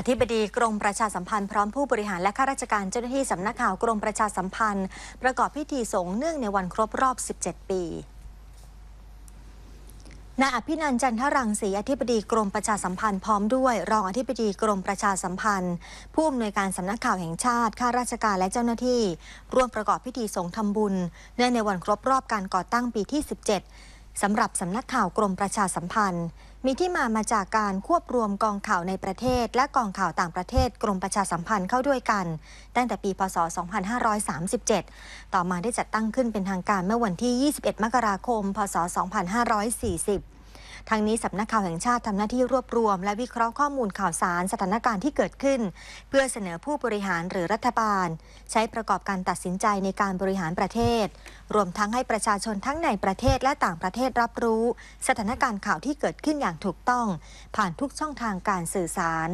อธิบดีกรมประชาสัมพันธ์พร้อมผู้บริหารและข้าราชการเจ้าหน้าที่สำนักข่าวกรมประชาสัมพันธ์ ประกอบพิธีสงฆ์เนื่องในวันครบรอบ 17 ปีนายอภินันจันทรังสีอธิบดีกรมประชาสัมพันธ์พร้อมด้วย รองอธิบดีกรมประชาสัมพันธ์ ผู้อำนวยการสำนักข่าวแห่งชาติข้าราชการและเจ้าหน้าที่ ร่วมประกอบพิธีสงฆ์ทำบุญ เนื่องในวันครบรอบการก่อตั้งปีที่ 17 สำหรับสำนักข่าวกรมประชาสัมพันธ์ มีที่มามาจากการควบรวมกองข่าวในประเทศ และกองข่าวต่างประเทศ กรมประชาสัมพันธ์เข้าด้วยกัน ตั้งแต่ปี พศ 2537 ต่อมาได้จัดตั้งขึ้นเป็นทางการเมื่อวันที่ 21 มกราคม พศ 2540 ทางนี้สำนักข่าวแห่งชาติทำหน้าที่รวบรวม และวิเคราะห์ข้อมูลข่าวสารสถานการณ์ที่เกิดขึ้น เพื่อเสนอผู้บริหารหรือรัฐบาล ใช้ประกอบการตัดสินใจในการบริหารประเทศ รวมทั้งให้ประชาชนทั้งในประเทศและต่างประเทศรับรู้ สถานการณ์ข่าวที่เกิดขึ้นอย่างถูกต้อง ผ่านทุกช่องทางการสื่อสาร